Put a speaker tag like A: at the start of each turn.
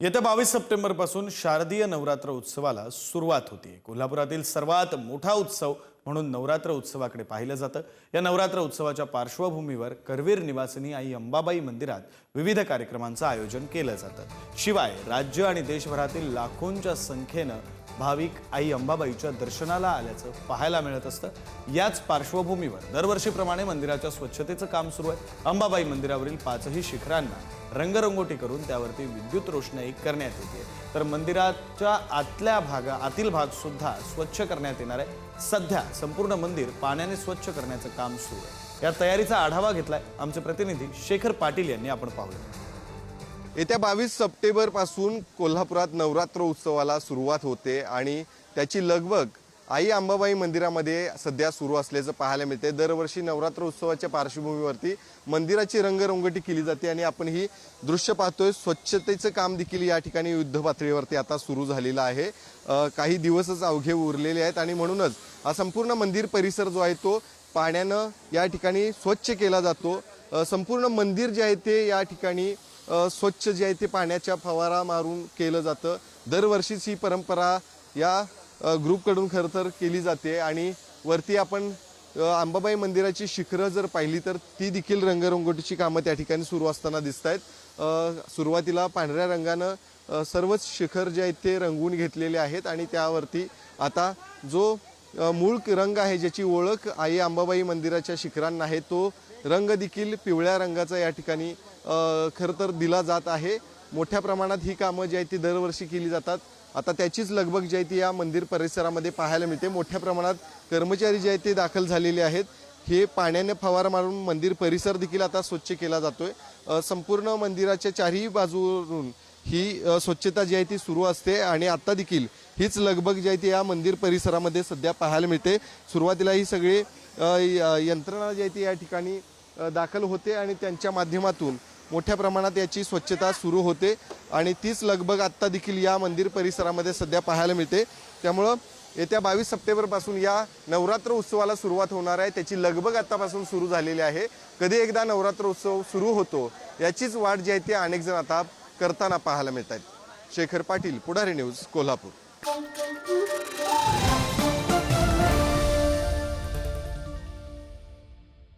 A: येत्या बावीस सप्टेंबरपासून शारदीय नवरात्र उत्सवाला सुरुवात होते कोल्हापुरातील सर्वात मोठा उत्सव म्हणून नवरात्र उत्सवाकडे पाहिलं जातं. या नवरात्र उत्सवाच्या पार्श्वभूमीवर करवीर निवासिनी आई अंबाबाई मंदिरात विविध कार्यक्रमांचं आयोजन केलं जातं. शिवाय राज्य आणि देशभरातील लाखोंच्या संख्येनं भाविक आई अंबाबाईच्या दर्शनाला आल्याचं पाहायला मिळत असतं. याच पार्श्वभूमीवर दरवर्षीप्रमाणे मंदिराच्या स्वच्छतेचं काम सुरू आहे. अंबाबाई मंदिरावरील पाचही शिखरांना रंगरंगोटी करून त्यावरती विद्युत रोषणाई करण्यात येते. तर मंदिराच्या आतल्या भागा आतील भाग सुद्धा स्वच्छ करण्यात येणार आहे. सध्या संपूर्ण मंदिर पाण्याने स्वच्छ करण्याचं काम सुरू आहे. या तयारीचा आढावा घेतलाय आमचे प्रतिनिधी शेखर पाटील यांनी आपण पाहूया.
B: येत्या बावीस सप्टेंबरपासून कोल्हापुरात नवरात्र उत्सवाला सुरुवात होते आणि त्याची लगबग आई अंबाबाई मंदिरामध्ये सध्या सुरू असल्याचं पाहायला मिळते दरवर्षी नवरात्र उत्सवाच्या पार्श्वभूमीवरती मंदिराची रंगरंगोटी केली जाते आणि आपण ही दृश्य पाहतोय. स्वच्छतेचं काम देखील या ठिकाणी युद्ध पातळीवरती आता सुरू झालेलं आहे. काही दिवसच अवघे उरलेले आहेत आणि म्हणूनच हा संपूर्ण मंदिर परिसर जो आहे तो पाण्यानं या ठिकाणी स्वच्छ केला जातो. संपूर्ण मंदिर जे आहे ते या ठिकाणी स्वच्छ जे आहे ते पाण्याच्या फवारा मारून केलं जातं. दरवर्षीच ही परंपरा या ग्रुपकडून खरं तर केली जाते आणि वरती आपण अंबाबाई मंदिराची शिखरं जर पाहिली तर ती देखील रंगरंगोटीची कामं त्या ठिकाणी सुरू असताना दिसत आहेत सुरुवातीला पांढऱ्या रंगानं सर्वच शिखर जे आहेत ते रंगवून घेतलेले आहेत आणि त्यावरती आता जो मूळ रंग आहे ज्याची ओळख आई अंबाबाई मंदिराच्या शिखरांना आहे तो रंग देखील पिवळ्या रंगाचा या ठिकाणी खरं तर दिला जात आहे. मोठ्या प्रमाणात ही कामं जी आहेत ती दरवर्षी केली जातात. आता त्याचीच लगबग जी आहे ती या मंदिर परिसरामध्ये पाहायला मिळते. मोठ्या प्रमाणात कर्मचारी जे आहेत ते दाखल झालेले आहेत. हे पाण्याने फवारा मारून मंदिर परिसर देखील आता स्वच्छ केला जातोय. आहे संपूर्ण मंदिराच्या चारही बाजूवरून ही स्वच्छता जी आहे ती सुरू असते आणि आत्ता देखील हीच लगबग जी आहे ती या मंदिर परिसरामध्ये सध्या पाहायला मिळते. सुरुवातीला ही सगळी य- यंत्रणा जी आहे ती या ठिकाणी दाखल होते आणि त्यांच्या माध्यमातून मोठ्या प्रमाणात याची स्वच्छता सुरू होते आणि तीच लगबग आत्ता देखील या मंदिर परिसरामध्ये सध्या पाहायला मिळते. त्यामुळं येत्या बावीस सप्टेंबरपासून या नवरात्र उत्सवाला सुरुवात होणार आहे. त्याची लगबग आत्तापासून सुरू झालेली आहे. कधी एकदा नवरात्र उत्सव सुरू होतो याचीच वाट जी आहे ती अनेक जण आता करताना पाहायला मिळत आहेत शेखर पाटील पुढारी न्यूज कोल्हापूर.